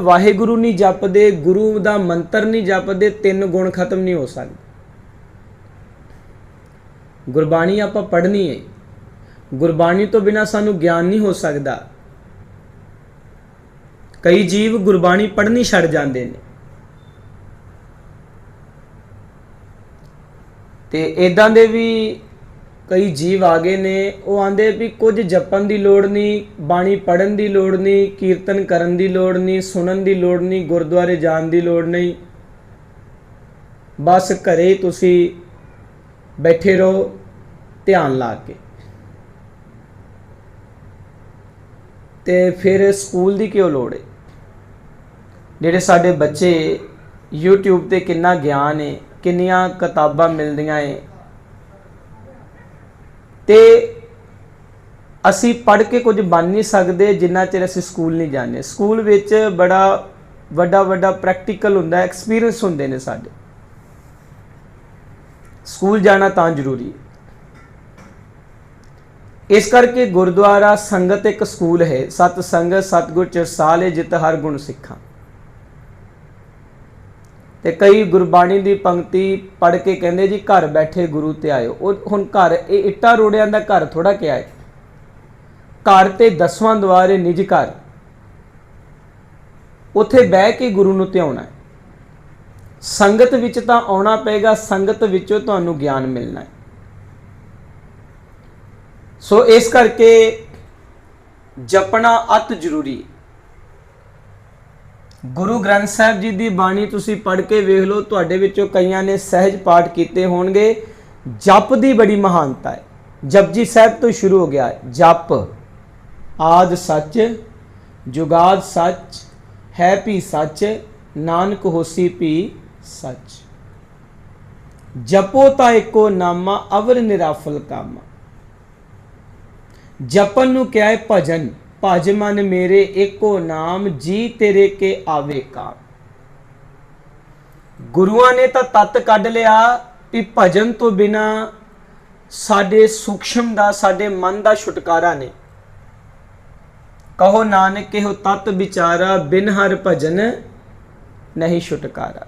ਵਾਹਿਗੁਰੂ ਨਹੀਂ ਜਪਦੇ, ਗੁਰੂ ਦਾ ਮੰਤਰ ਨਹੀਂ ਜਪਦੇ, ਤਿੰਨ ਗੁਣ ਖਤਮ ਨਹੀਂ ਹੋ ਸਕਦੇ। ਗੁਰਬਾਣੀ ਆਪਾਂ ਪੜ੍ਹਨੀ ਹੈ ਗੁਰਬਾਣੀ ਤੋਂ ਬਿਨਾ ਸਾਨੂੰ ਗਿਆਨ ਨਹੀਂ ਹੋ ਸਕਦਾ। ਕਈ ਜੀਵ ਗੁਰਬਾਣੀ ਪੜ੍ਹਨੀ ਛੱਡ ਜਾਂਦੇ ਨੇ। ਤੇ ਇਦਾਂ ਦੇ ਵੀ ਕਈ ਜੀਵ ਆ ਗਏ ਨੇ, ਉਹ ਆਂਦੇ ਵੀ ਕੁਝ ਜਪਣ ਦੀ ਲੋੜ ਨਹੀਂ ਬਾਣੀ ਪੜਨ ਦੀ ਲੋੜ ਨਹੀਂ ਕੀਰਤਨ ਕਰਨ ਦੀ ਲੋੜ ਨਹੀਂ ਸੁਣਨ ਦੀ ਲੋੜ ਨਹੀਂ ਗੁਰਦੁਆਰੇ ਜਾਣ ਦੀ ਲੋੜ ਨਹੀਂ। ਬਸ ਘਰੇ ਹੀ ਤੁਸੀਂ ਬੈਠੇ ਰਹੋ, ਧਿਆਨ ਲਾ ਕੇ। ਤੇ ਫਿਰ ਸਕੂਲ ਦੀ ਕਿਉਂ ਲੋੜ ਹੈ ਜਿਹੜੇ ਸਾਡੇ ਬੱਚੇ YouTube ਤੇ ਕਿੰਨਾ ਗਿਆਨ ਹੈ ਕਿੰਨੀਆਂ ਕਿਤਾਬਾਂ ਮਿਲਦੀਆਂ ਏ ਤੇ ਅਸੀਂ ਪੜ੍ਹ ਕੇ ਕੁਝ ਬਣ ਨਹੀਂ ਸਕਦੇ, ਜਿੰਨਾ ਚਿਰ ਅਸੀਂ ਸਕੂਲ ਨਹੀਂ ਜਾਂਦੇ। ਸਕੂਲ ਵਿੱਚ ਬੜਾ ਵੱਡਾ ਵੱਡਾ ਪ੍ਰੈਕਟੀਕਲ ਹੁੰਦਾ ਐਕਸਪੀਰੀਅੰਸ ਹੁੰਦੇ ਨੇ ਸਾਡੇ। ਸਕੂਲ ਜਾਣਾ ਤਾਂ ਜ਼ਰੂਰੀ ਹੈ। ਇਸ ਕਰਕੇ ਗੁਰਦੁਆਰਾ ਸੰਗਤ ਇੱਕ ਸਕੂਲ ਹੈ। ਸਤ ਸੰਗਤ ਸਤਗੁਰ, ਚਰਸਾਲ ਹੈ, ਜਿਤ ਹਰ ਗੁਣ ਸਿੱਖਾਂ। ਤੇ ਕਈ ਗੁਰਬਾਣੀ ਦੀ ਪੰਕਤੀ ਪੜ੍ਹ ਕੇ ਕਹਿੰਦੇ ਜੀ ਘਰ ਬੈਠੇ ਗੁਰੂ ਤੇ ਆਇਓ। ਉਹ ਹੁਣ ਘਰ, ਇਹ ਇੱਟਾਂ ਰੋੜਿਆਂ ਦਾ ਘਰ ਥੋੜਾ ਕਿਹਾ ਹੈ। ਘਰ ਤੇ ਦਸਵਾਂ ਦੁਆਰੇ ਨਿਜ ਘਰ। ਉੱਥੇ ਬਹਿ ਕੇ ਗੁਰੂ ਨੂੰ ਧਿਆਉਣਾ ਹੈ। ਸੰਗਤ ਵਿੱਚ ਤਾਂ ਆਉਣਾ ਪਏਗਾ, ਸੰਗਤ ਵਿੱਚੋਂ ਤੁਹਾਨੂੰ ਗਿਆਨ ਮਿਲਣਾ ਹੈ। ਸੋ ਇਸ ਕਰਕੇ ਜਪਣਾ ਅਤ ਜ਼ਰੂਰੀ ਹੈ। ਗੁਰੂ ਗ੍ਰੰਥ ਸਾਹਿਬ ਜੀ ਦੀ ਬਾਣੀ ਤੁਸੀਂ ਪੜ੍ਹ ਕੇ ਵੇਖ ਲਓ, ਤੁਹਾਡੇ ਵਿੱਚੋਂ ਕਈਆਂ ਨੇ ਸਹਿਜ ਪਾਠ ਕੀਤੇ ਹੋਣਗੇ। ਜਪ ਦੀ ਬੜੀ ਮਹਾਨਤਾ ਹੈ। ਜਪਜੀ ਸਾਹਿਬ ਤੋਂ ਸ਼ੁਰੂ ਹੋ ਗਿਆ ਹੈ। ਜਪ, ਆਦ ਸੱਚ, ਜੁਗਾਦ ਸੱਚ, ਹੈ ਵੀ ਸੱਚ, ਨਾਨਕ ਹੋਸੀ ਵੀ ਸੱਚ। ਜਪੋ ਤਾਂ ਇੱਕੋ ਨਾਮਾ, ਅਵਰ ਨਿਰਾਫਲ ਕਾਮਾ। ਜਪਨ ਨੂੰ ਕਿਹਾ ਹੈ ਭਜਨ। ਭਜ ਮਨ ਮੇਰੇ ਏਕੋ ਨਾਮ, ਜੀ ਤੇਰੇ ਕੇ ਆਵੇ ਕਾ ਗੁਰੂਆਂ ਨੇ ਤਾਂ ਤਤ ਕੱਢ ਲਿਆ ਵੀ ਭਜਨ ਤੋਂ ਬਿਨਾ ਸਾਡੇ ਸੂਖਸ਼ਮ ਦਾ, ਸਾਡੇ ਮਨ ਦਾ ਛੁਟਕਾਰਾ ਨਹੀਂ। ਕਹੋ ਨਾਨਕ, ਇਹੋ ਤਤ ਵਿਚਾਰਾ, ਬਿਨ ਹਰ ਭਜਨ ਨਹੀਂ ਛੁਟਕਾਰਾ।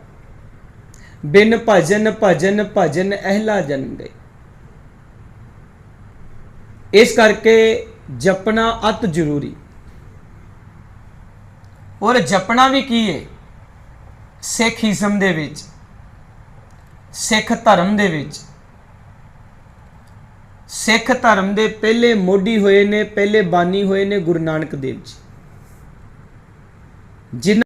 ਬਿਨ ਭਜਨ ਭਜਨ ਭਜਨ, ਅਹਿਲਾ ਜਨਮ ਦੇ ਇਸ ਕਰਕੇ ਜਪਣਾ ਅਤ ਜ਼ਰੂਰੀ। ਔਰ ਜਪਣਾ ਵੀ ਕੀ ਹੈ ਸਿੱਖ ਇਸਮ ਦੇ ਵਿੱਚ, ਸਿੱਖ ਧਰਮ ਦੇ ਵਿੱਚ। ਸਿੱਖ ਧਰਮ ਦੇ ਪਹਿਲੇ ਮੋਢੀ ਹੋਏ ਨੇ, ਪਹਿਲੇ ਬਾਨੀ ਹੋਏ ਨੇ ਗੁਰੂ ਨਾਨਕ ਦੇਵ ਜੀ। ਜਿਨ੍ਹਾਂ